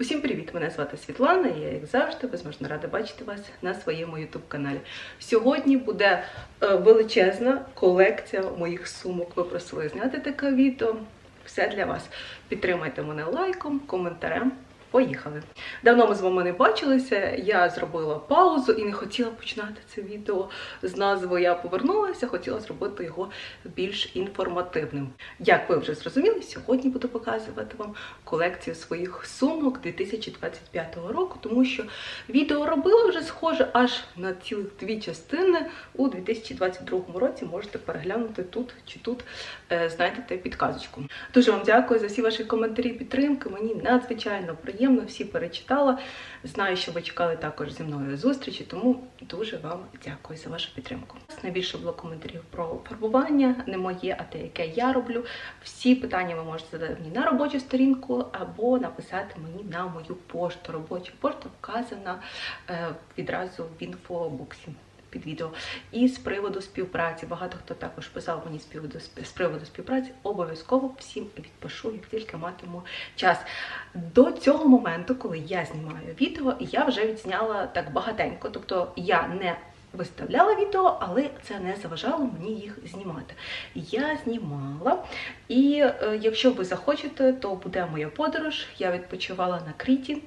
Усім привіт! Мене звати Світлана. і Я, як завжди, безможно рада бачити вас на своєму ютуб-каналі. Сьогодні буде е, величезна колекція моїх сумок. Ви просили зняти таке відео. Все для вас. Підтримайте мене лайком, коментарем. Поїхали. Давно ми з вами не бачилися. Я зробила паузу і не хотіла починати це відео з назвою Я повернулася, хотіла зробити його більш інформативним. Як ви вже зрозуміли, сьогодні буду показувати вам колекцію своїх сумок 2025 року, тому що відео робила вже схоже аж на цілих дві частини у 2022 році. Можете переглянути тут чи тут, е, знайдете підказочку. Дуже вам дякую за всі ваші коментарі, підтримки. Мені надзвичайно приємно, всі перечитала. Знаю, що ви чекали також зі мною зустрічі, тому дуже вам дякую за вашу підтримку. Найбільше було коментарів про фарбування, не моє, а те, яке я роблю. Всі питання ви можете задати мені на робочу сторінку або написати мені на мою пошту. Робоча пошта вказана е, відразу в інфобоксі. Під відео і з приводу співпраці. Багато хто також писав мені з приводу співпраці. Обов'язково всім відпишу, як тільки матиму час. До цього моменту, коли я знімаю відео, я вже відзняла так багатенько. Тобто я не виставляла відео, але це не заважало мені їх знімати. Я знімала, і е, якщо ви захочете, то буде моя подорож. Я відпочивала на Кріті.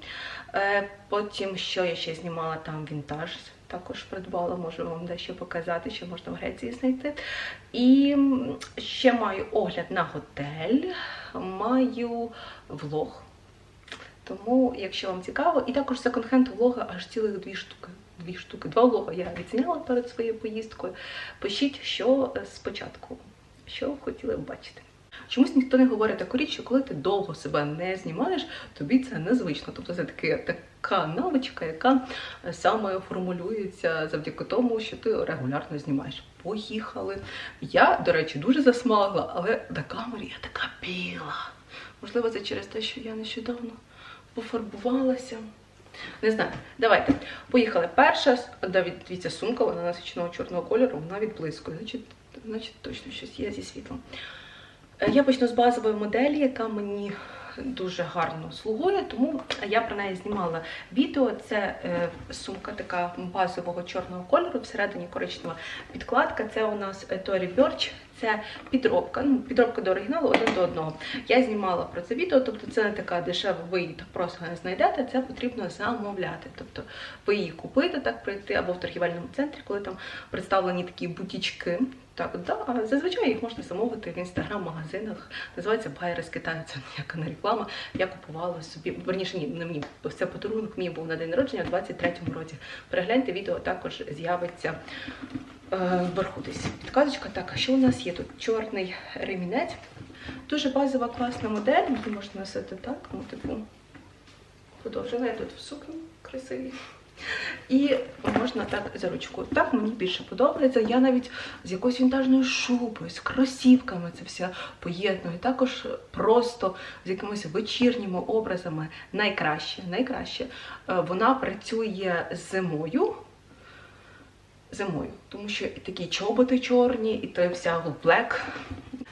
Е, потім, що я ще знімала там вінтаж. Також придбала, можу вам дещо показати, що можна в Греції знайти. І ще маю огляд на готель, маю влог. Тому, якщо вам цікаво, і також секонд-хенд влога аж цілих дві штуки. Дві штуки. Два влога я відзняла перед своєю поїздкою. Пишіть, що спочатку, що хотіли б бачити. Чомусь ніхто не говорить таку річ, що коли ти довго себе не знімаєш, тобі це незвично. Тобто це таки, така навичка, яка саме формулюється завдяки тому, що ти регулярно знімаєш. Поїхали. Я, до речі, дуже засмагла, але на камері я така біла. Можливо, це через те, що я нещодавно пофарбувалася. Не знаю, давайте. Поїхали. Перша, дивіться, сумка, вона насиченого чорного кольору, вона відблискує. Значить, значить, точно щось є зі світлом. Я почну з базової моделі, яка мені дуже гарно слугує, тому я про неї знімала відео. Це е, сумка така базового чорного кольору, всередині коричнева підкладка. Це у нас Tory Burch. Це підробка, ну підробка до оригіналу один до одного. Я знімала про це відео, тобто це не така дешева, ви її так просто не знайдете, це потрібно замовляти. Тобто ви її купите, так прийти або в торгівельному центрі, коли там представлені такі бутічки. Так, да, зазвичай їх можна замовити в інстаграм-магазинах. Називається Байери з Китаю, це ніяка не реклама. Я купувала собі, верніше ні, не мені, це подарунок мені був на день народження у 23-му році. Перегляньте відео, також з'явиться е, вверху десь підказочка. Так, а що у нас є тут? Чорний ремінець. Дуже базова класна модель, можна носити так, ну, типу, подовжена я тут в сукні красиві. І можна так за ручку. Так мені більше подобається. Я навіть з якоюсь вінтажною шубою, з кросівками це все поєдную. Також просто з якимись вечірніми образами. Найкраще, найкраще. Е, Вона працює зимою. Зимою, тому що і такі чоботи чорні, і той вся блек.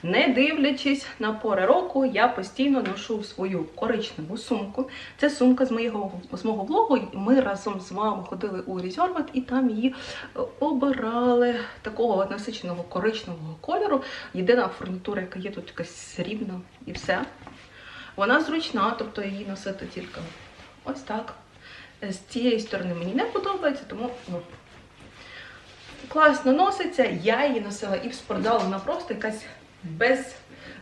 Не дивлячись на пори року, я постійно ношу свою коричневу сумку. Це сумка з моєго з мого влогу. Ми разом з вами ходили у Резерват і там її е, обирали такого насиченого коричневого кольору. Єдина фурнітура, яка є тут якась срібна і все. Вона зручна, тобто її носити тільки ось так. З цієї сторони мені не подобається, тому ну, класно носиться. Я її носила і в спортзал, вона просто якась без,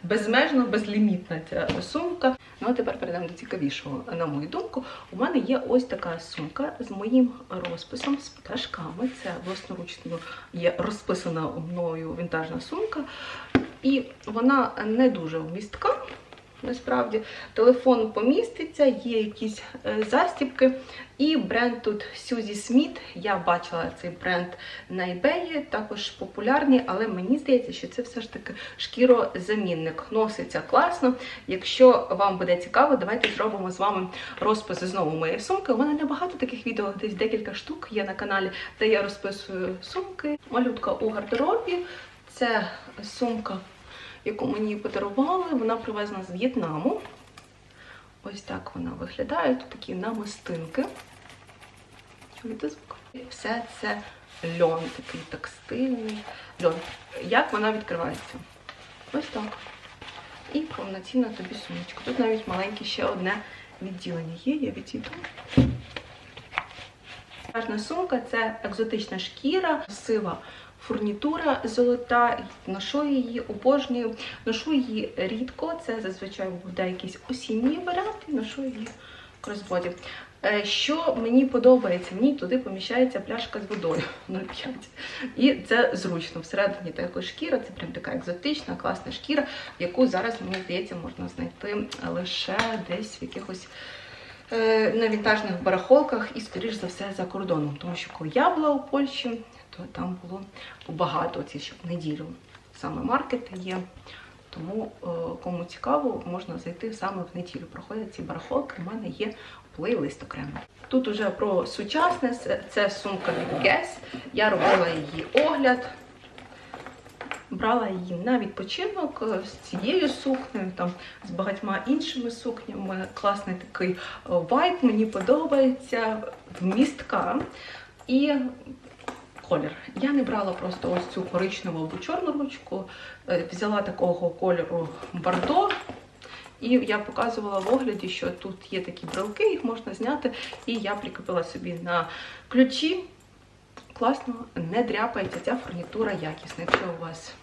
безмежно безлімітна ця сумка. Ну а тепер перейдемо до цікавішого. На мою думку, у мене є ось така сумка з моїм розписом, з пташками. Це власноручно є розписана мною вінтажна сумка. І вона не дуже вмістка. Насправді телефон поміститься, є якісь е, застібки. І бренд тут Сюзі Сміт. Я бачила цей бренд на eBay, також популярний, але мені здається, що це все ж таки шкірозамінник. Носиться класно. Якщо вам буде цікаво, давайте зробимо з вами розпис знову моєї сумки. У мене небагато таких відео, десь декілька штук є на каналі, де я розписую сумки. Малютка у гардеробі. Це сумка яку мені подарували. Вона привезена з В'єтнаму. Ось так вона виглядає. Тут такі намистинки. Чуєте звук? Все це льон, такий текстильний льон. Як вона відкривається? Ось так. І повноцінна тобі сумочка. Тут навіть маленьке ще одне відділення є, я відійду. Важна сумка це екзотична шкіра, сива фурнітура золота. Ношу її, обожнюю. Ношу її рідко. Це зазвичай буде якийсь осінній варіант, і ношу її кросбоді. Е, Що мені подобається, мені туди поміщається пляшка з водою 0,5. І це зручно. Всередині також шкіра, це прям така екзотична, класна шкіра, яку зараз, мені здається, можна знайти лише десь в якихось е, на вінтажних барахолках і, скоріш за все, за кордоном. Тому що коли я була у Польщі, то там було багато ці в неділю. Саме маркети є. Тому е, кому цікаво, можна зайти саме в неділю. Проходять ці барахолки. У мене є плейлист окремо. Тут уже про сучасне це- це сумка від Guess. Я робила її огляд. Брала її на відпочинок е, з цією сукнею, там з багатьма іншими сукнями. Класний такий е, вайб, мені подобається, вмістка і колір. Я не брала просто ось цю коричневу або чорну ручку, е, взяла такого кольору бордо. І я показувала в огляді, що тут є такі брелки, їх можна зняти. І я прикріпила собі на ключі. Класно, не дряпається, ця фурнітура якісна. Якщо у вас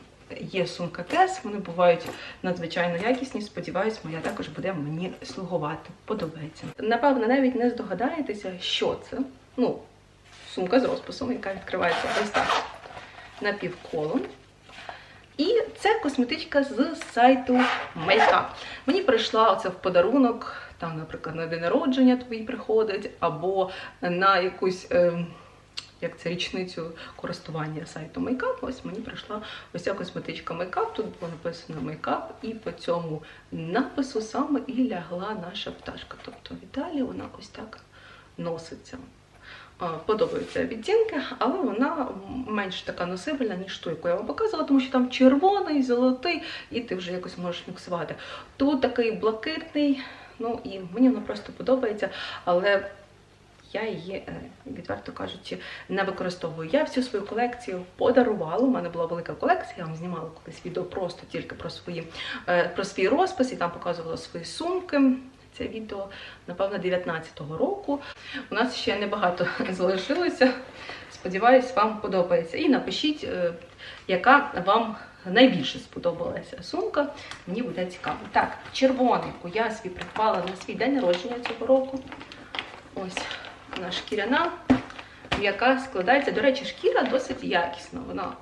є сумка кес, вони бувають надзвичайно якісні. Сподіваюсь, моя також буде мені слугувати. Подобається. Напевно, навіть не здогадаєтеся, що це. Ну, сумка з розписом, яка відкривається ось так напівколом. І це косметичка з сайту Makeup. Мені прийшла оце в подарунок, там, наприклад, на день народження твої приходить, або на якусь. Е, як це річницю користування сайту Makeup, ось мені прийшла ось ця косметичка Makeup, тут було написано Makeup, і по цьому напису саме і лягла наша пташка. Тобто в Італії вона ось так носиться. А, Подобаються відтінки, але вона менш така носибельна, ніж ту, яку я вам показувала, тому що там червоний, золотий, і ти вже якось можеш міксувати. Тут такий блакитний, ну і мені вона просто подобається, але я її, е, відверто кажучи, не використовую. Я всю свою колекцію подарувала. У мене була велика колекція, я вам знімала колись відео просто тільки про свої е, про свій розпис і там показувала свої сумки. Це відео, напевно, 19-го року. У нас ще небагато залишилося. Сподіваюсь, вам подобається. І напишіть, е, яка вам найбільше сподобалася сумка. Мені буде цікаво. Так, червоненьку я собі придбала на свій день народження цього року. Ось вона шкіряна, яка складається. До речі, шкіра досить якісна. Вона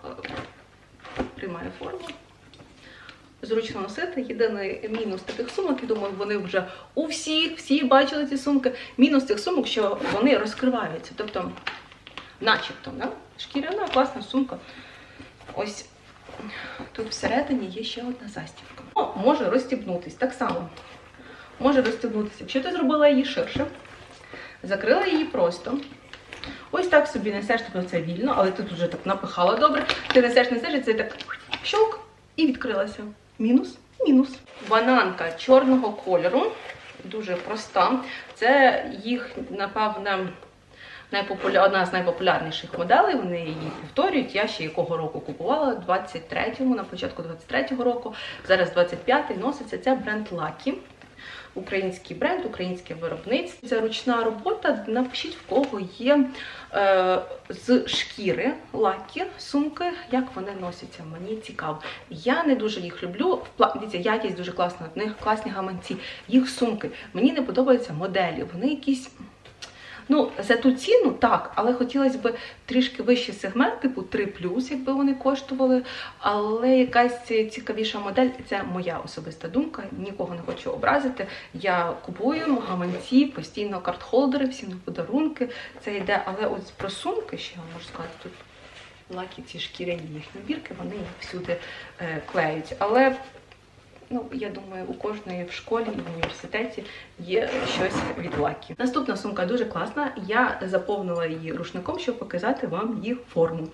е, приймає форму. Зручно носити. Єдиний мінус таких сумок, я думаю, вони вже у всіх, всі бачили ці сумки. Мінус цих сумок, що вони розкриваються. Тобто, начебто, да? шкіряна, класна сумка. Ось тут всередині є ще одна застібка. О, може розстібнутись. Так само може розстібнутися. Якщо ти зробила її ширше, закрила її просто. Ось так собі несеш, тобто це вільно, але ти тут вже так напихала добре. Ти несеш, несеш, і це так щелк і відкрилася. Мінус, мінус. Бананка чорного кольору, дуже проста. Це їх, напевне, найпопуля... одна з найпопулярніших моделей. Вони її повторюють. Я ще якого року купувала? 23-му, на початку 23-го року. Зараз 25-й носиться. Це бренд Lucky. Український бренд, українське виробництво. Це ручна робота. Напишіть, в кого є е, з шкіри лаки, сумки, як вони носяться. Мені цікаво. Я не дуже їх люблю. Дивіться, якість дуже класна, в них класні гаманці, їх сумки. Мені не подобаються моделі. Вони якісь. Ну, за ту ціну так, але хотілося б трішки вищий сегмент, типу 3 якби вони коштували. Але якась цікавіша модель це моя особиста думка. Нікого не хочу образити. Я купую гаманці, постійно картхолдери, всі на подарунки. Це йде. Але от про сумки, ще я можу сказати, тут лакі ці шкіряні їхні бірки, вони їх всюди е, клеють. Але Ну, я думаю, у кожної в школі і в університеті є щось від лакі. Наступна сумка дуже класна. Я заповнила її рушником, щоб показати вам їх форму.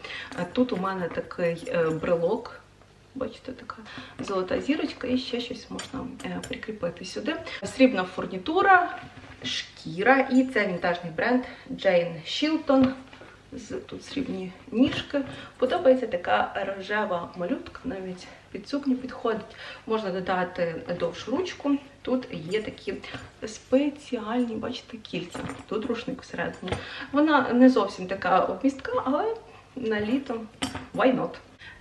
Тут у мене такий е, брелок Бачите, така золота зірочка, і ще щось можна е, прикріпити сюди. Срібна фурнітура, шкіра, і це вінтажний бренд Jane Shilton. Тут срібні ніжки. Подобається така рожева малютка, навіть під сукню підходить. Можна додати довшу ручку. Тут є такі спеціальні, бачите, кільця. Тут рушник всередині. Вона не зовсім така обмістка, але на літо why not?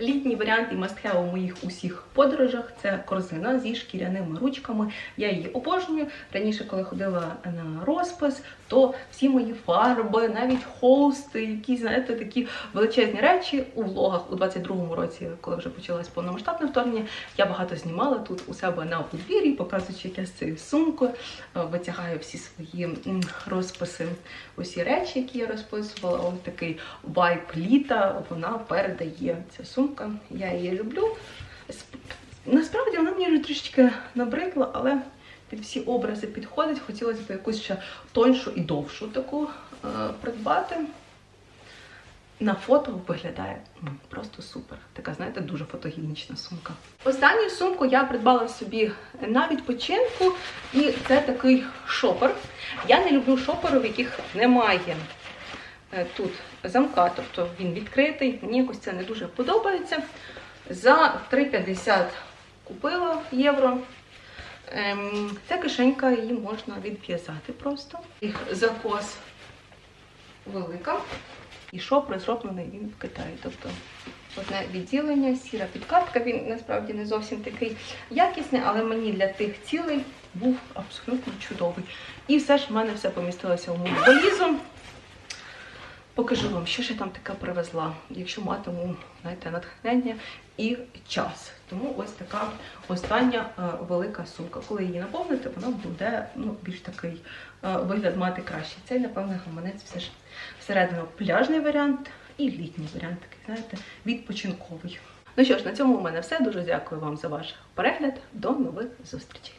Літній варіант і must-have у моїх усіх подорожах це корзина зі шкіряними ручками. Я її обожнюю. Раніше, коли ходила на розпис, то всі мої фарби, навіть холсти, якісь, знаєте, такі величезні речі у влогах у 22-му році, коли вже почалось повномасштабне вторгнення, я багато знімала тут у себе на подвір'ї, показуючи, як я з цією сумкою е, витягаю всі свої розписи, усі речі, які я розписувала. Ось такий вайб літа вона передає ця сумка. Я її люблю. Насправді вона мені вже трішечки набридла, але під всі образи підходить. Хотілося б якусь ще тоншу і довшу таку е, придбати. На фото виглядає просто супер. Така, знаєте, дуже фотогенічна сумка. Останню сумку я придбала собі на відпочинку, і це такий шопер. Я не люблю шоперів, яких немає е, тут замка, тобто він відкритий. Мені якось це не дуже подобається. За 3,50 купила євро. Ем, Ця кишенька її можна відв'язати просто. Їх закос велика. І шоп зроблений він в Китаї. Тобто одне відділення, сіра підкатка. Він насправді не зовсім такий якісний, але мені для тих цілей був абсолютно чудовий. І все ж в мене все помістилося у мою валізу. Покажу вам, що ж я там таке привезла, якщо матиму знаєте, натхнення і час. Тому ось така остання е, велика сумка. Коли її наповните, вона буде ну, більш такий е, вигляд мати кращий. Цей, напевно, гаманець все ж всередину пляжний варіант і літній варіант, такий, знаєте, відпочинковий. Ну що ж, на цьому у мене все. Дуже дякую вам за ваш перегляд. До нових зустрічей.